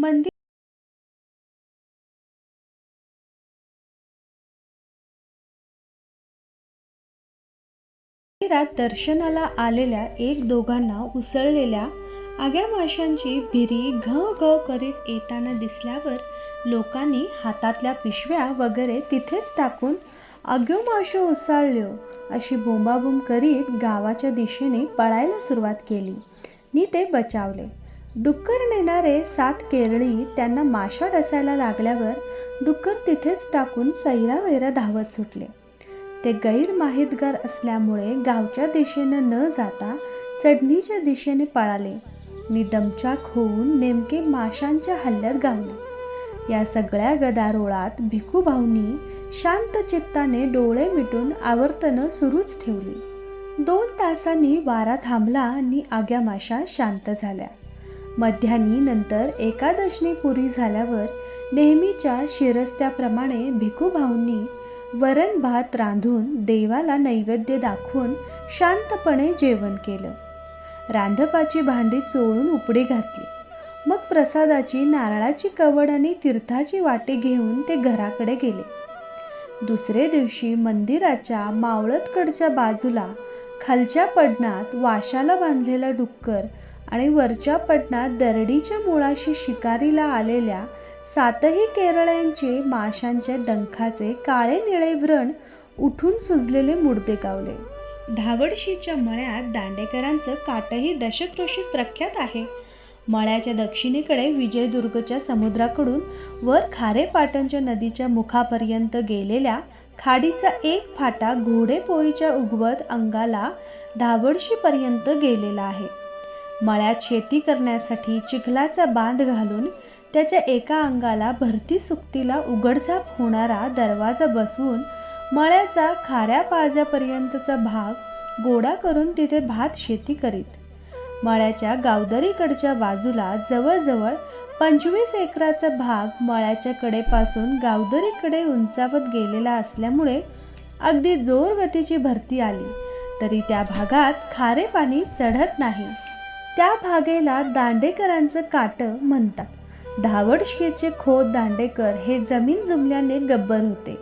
मंदिर मंदिरात दर्शनाला आलेल्या एक दोघांना उसळलेल्या आग्या माशांची भिरी घ घ करीत येताना दिसल्यावर लोकांनी हातातल्या पिशव्या वगैरे तिथेच टाकून अग्यो माशो उसळल्यो अशी बोंबाबोंब करीत गावाच्या दिशेने पळायला सुरुवात केली. नी ते बचावले. डुक्कर नेणारे सात केरळी त्यांना माशा डसायला लागल्यावर डुक्कर तिथेच टाकून सैरावैरा धावत सुटले. ते गैरमाहितगार असल्यामुळे गावच्या दिशेनं न जाता चढणीच्या दिशेने पळाले. नि दमचाक होऊन नेमके माशांच्या हल्ल्यात गावले या सगळ्या गदारोळात भिकू भाऊनी शांत चित्ताने डोळे मिटून आवर्तनं सुरूच ठेवली. दोन तासांनी वारा थांबला आणि आग्या माशा शांत झाल्या. मध्यानी नंतर एकादशनी पुरी झाल्यावर नेहमीच्या शिरस्त्याप्रमाणे भिकूभाऊंनी वरण भात रांधून देवाला नैवेद्य दाखवून शांतपणे जेवण केलं. रांधपाची भांडी चोळून उपडी घातली. मग प्रसादाची नारळाची कवड आणि तीर्थाची वाटे घेऊन ते घराकडे गेले. दुसरे दिवशी मंदिराच्या मावळतकडच्या बाजूला खालच्या पडणात वाशाला बांधलेला डुक्कर आणि वरच्या पटणात दरडीच्या मुळाशी शिकारीला आलेल्या सातही केरळ्यांचे माशांच्या डंखाचे काळे निळे व्रण उठून सुजलेले मुडते गावले धावडशीच्या मळ्यात दांडेकरांचं काटही दशकृषी प्रख्यात आहे. मळ्याच्या दक्षिणेकडे विजयदुर्गच्या समुद्राकडून वर खारेपाटणच्या नदीच्या मुखापर्यंत गेलेल्या खाडीचा एक फाटा घोडेपोळीच्या उगवत अंगाला धावडशीपर्यंत गेलेला आहे. मळ्यात शेती करण्यासाठी चिखलाचा बांध घालून त्याच्या एका अंगाला भरती सुक्तीला उघडझाप होणारा दरवाजा बसवून मळ्याचा खाऱ्या पाजापर्यंतचा भाग गोडा करून तिथे भात शेती करीत. मळ्याच्या गावदरीकडच्या बाजूला जवळजवळ पंचवीस एकराचा भाग मळ्याच्या कडेपासून गावदरीकडे उंचावत गेलेला असल्यामुळे अगदी जोर गतीची भरती आली तरी त्या भागात खारे पाणी चढत नाही. त्या भागेला दांडेकरांचं काटं म्हणतात. धावडशीचे खोद दांडेकर हे जमीन जुमल्याने गब्बर होते.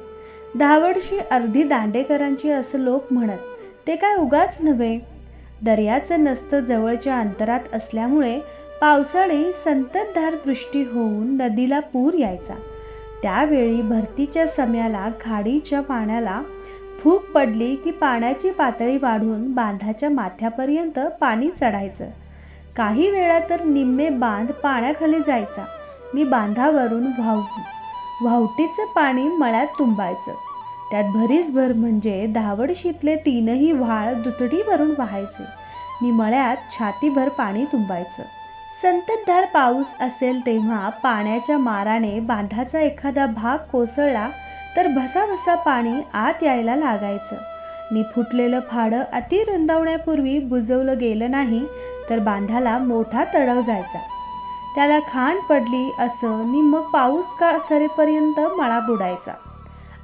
धावडशी अर्धी दांडेकरांची असं लोक म्हणत ते काय उगाच नव्हे? दर्याचं नसतं जवळच्या अंतरात असल्यामुळे पावसाळी संततधार वृष्टी होऊन नदीला पूर यायचा. त्यावेळी भरतीच्या सम्याला खाडीच्या पाण्याला फूक पडली की पाण्याची पातळी वाढून बांधाच्या माथ्यापर्यंत पाणी चढायचं. काही वेळा तर निम्मे बांध पाण्याखाली जायचा. मी बांधावरून व्हाव व्हावटीचं पाणी मळ्यात तुंबायचं. त्यात भरीसभर म्हणजे धावडशीतले तीनही व्हाळ दुथडीवरून वाहायचे. नि मळ्यात छातीभर पाणी तुंबायचं. संततधार पाऊस असेल तेव्हा पाण्याच्या माराने बांधाचा एखादा भाग कोसळला तर भसाभसा पाणी आत यायला लागायचं. निफुटलेलं फाडं अति रुंदावण्यापूर्वी बुजवलं गेलं नाही तर बांधाला मोठा तडव जायचा. त्याला खांड पडली असं नि मग पाऊस काळ सरेपर्यंत मळा बुडायचा.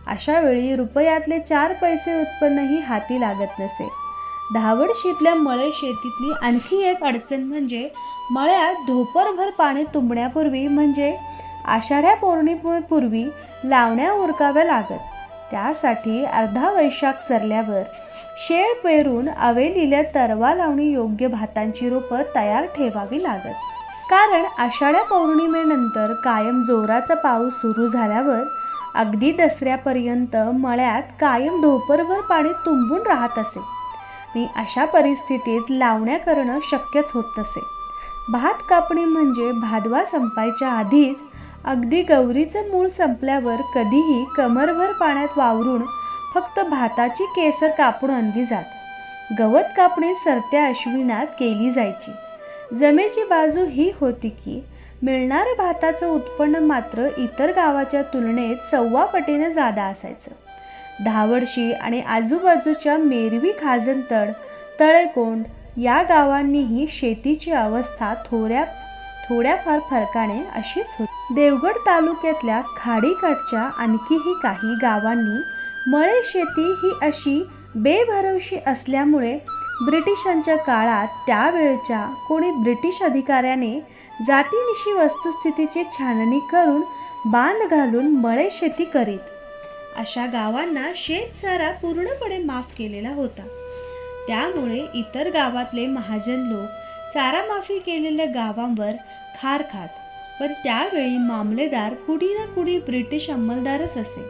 अशा वेळी रुपयातले चार पैसे उत्पन्नही हाती लागत नसे. धावडशीतल्या मळे शेतीतली आणखी एक अडचण म्हणजे मळ्यात धोपरभर पाणी तुंबण्यापूर्वी म्हणजे आषाढ्या पौर्णिमेपूर्वी लावण्या उरकाव्या लागत. त्यासाठी अर्धा वैशाख सरल्यावर शेळ पेरून आवेलील्या तरवा लावणी योग्य भातांची रोपं तयार ठेवावी लागत. कारण आषाढ्या पौर्णिमेनंतर कायम जोराचा पाऊस सुरू झाल्यावर अगदी दसऱ्यापर्यंत मळ्यात कायम ढोपरभर पाणी तुंबून राहत असे. मी अशा परिस्थितीत लावण्या करणं शक्यच होत नसे. भात कापणी म्हणजे भादवा संपायच्या आधीच अगदी गौरीचं मूळ संपल्यावर कधीही कमरभर पाण्यात वावरून फक्त भाताची केसर कापून आणली जात. गवत कापणी सरत्या अश्विनात केली जायची. जमेची बाजू ही होती की मिळणारं भाताचं उत्पन्न मात्र इतर गावाच्या तुलनेत सव्वापटीनं जादा असायचं. धावडशी आणि आजूबाजूच्या मेरवी खाजनतड तळेकोंड या गावांनीही शेतीची अवस्था थोड्या थोड्याफार फरकाने अशीच होती. देवगड तालुक्यातल्या खाडीकाठच्या आणखीही काही गावांनी मळे शेती ही अशी बेभरवशी असल्यामुळे ब्रिटिशांच्या काळात त्यावेळच्या कोणी ब्रिटिश अधिकाऱ्याने जातीनिशी वस्तुस्थितीची छाननी करून बांध घालून मळे शेती करीत. अशा गावांना शेतसारा पूर्णपणे माफ केलेला होता. त्यामुळे इतर गावातले महाजन लोक सारा माफी केलेल्या गावांवर खार खात. पण त्यावेळी मामलेदार कुणी ना कुणी ब्रिटिश अंमलदारच असे.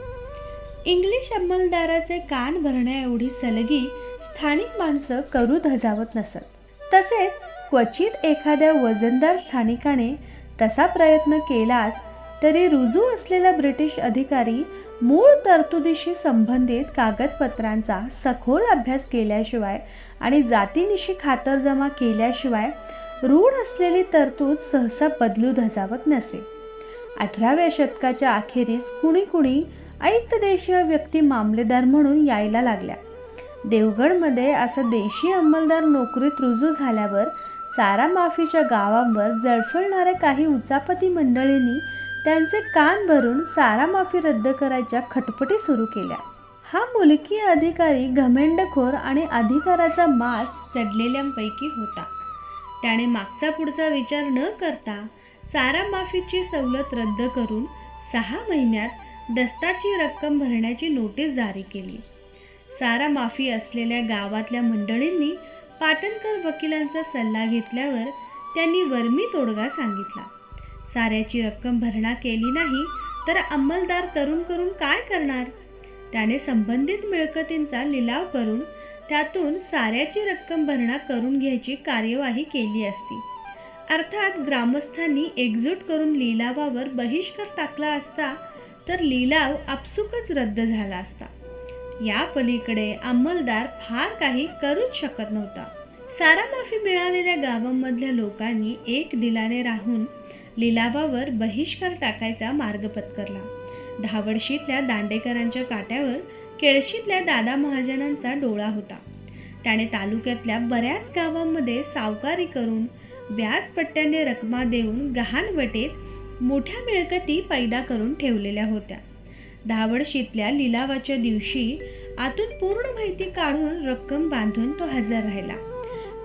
इंग्लिश अंमलदाराचे कान भरण्या एवढी सलगी स्थानिक माणसं करू धजावत नसत. तसेच क्वचित एखाद्या वजनदार स्थानिकाने तसा प्रयत्न केलाच तरी रुजू असलेला ब्रिटिश अधिकारी मूळ तरतुदीशी संबंधित कागदपत्रांचा सखोल अभ्यास केल्याशिवाय आणि जातीनिशी खातरजमा केल्याशिवाय रूढ असलेली तरतूद सहसा बदलू धजावत नसे. अठराव्या शतकाच्या अखेरीस कुणी कुणी ऐत देशीय व्यक्ती मामलेदार म्हणून यायला लागल्या. देवगडमध्ये असा देशी अंमलदार नोकरीत रुजू झाल्यावर सारा माफीच्या गावांवर जळफळणाऱ्या काही उचापती मंडळींनी त्यांचे कान भरून सारा माफी रद्द करायच्या खटपटी सुरू केल्या. हा मुलकी अधिकारी घमेंडखोर आणि अधिकाराचा माज चढलेल्यांपैकी होता. त्याने मागचा पुढचा विचार न करता सारा माफीची सवलत रद्द करून सहा महिन्यात दस्ताची रक्कम भरण्याची नोटीस जारी केली. सारा माफी असलेल्या गावातल्या मंडळींनी पाटणकर वकिलांचा सल्ला घेतल्यावर त्यांनी वर्मी तोडगा सांगितला. साऱ्याची रक्कम भरणा केली नाही तर अंमलदार करून करून काय करणार? त्याने संबंधित मिळकतींचा लिलाव करून त्यातून साऱ्याची रक्कम भरणा करून घ्यायची कार्यवाही केली असती. अर्थात ग्रामस्थांनी एकजूट करून लिलावावर बहिष्कार टाकला असता तर लिलाव आपसुकच रद्द झाला असता. या पलीकडे अंमलदार फार काही करूच शकत नव्हता. सारा माफी मिळालेल्या गावांमधल्या लोकांनी एक दिलाने राहून लिलावावर बहिष्कार टाकायचा मार्ग पत्करला. धावडशीतल्या दांडेकरांच्या काट्यावर केळशीतल्या दादा महाजनांचा डोळा होता. त्याने तालुक्यातल्या बऱ्याच गावांमध्ये सावकारी करून व्याजपट्ट्याने रकमा देऊन गहाणवटेत मोठ्या मिळकती पैदा करून ठेवलेल्या होत्या. धावडशीतल्या लिलावाच्या दिवशी आतून पूर्ण माहिती काढून रक्कम बांधून तो हजर राहिला.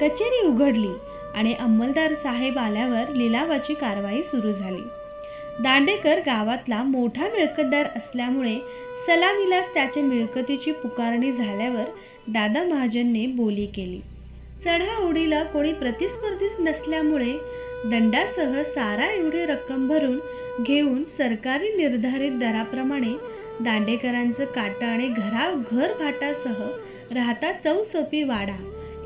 कचेरी उघडली आणि अंमलदार साहेब आल्यावर लिलावाची कारवाई सुरू झाली. दांडेकर गावातला मोठा मिळकतदार असल्यामुळे सलामीलाच त्याच्या मिळकतीची पुकारणी झाल्यावर दादा महाजनने बोली केली. चढाओढीला कोणी प्रतिस्पर्धीच नसल्यामुळे दंडासह सारा एवढी रक्कम भरून घेऊन सरकारी निर्धारित दराप्रमाणे दांडेकरांचं काटा आणि घरा घर भाटासह राहता चौसोपी वाडा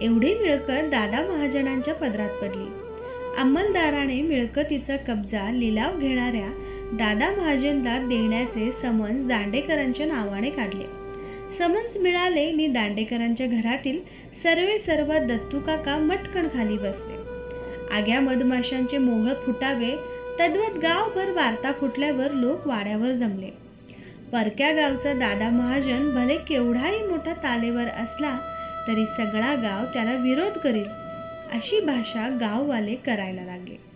एवढी मिळकत दादा महाजनांच्या पदरात पडली. अंमलदाराने मिळकतीचा कब्जा लिलाव घेणाऱ्या दादा महाजनला देण्याचे समन्स दांडेकरांच्या नावाने काढले. समन्स मिळाले नि दांडेकरांच्या घरातील सर्वे सर्व दत्तूकाका मटकण खाली बसले. आग्या मधमाशांचे मोहळ फुटावे तद्वत गावभर वार्ता फुटल्यावर लोक वाड्यावर जमले. परक्या गावचा दादा महाजन भले केवढाही मोठा तालेवर असला तरी सगळा गाव त्याला विरोध करील. अशी भाषा गाववाले करायला लागले.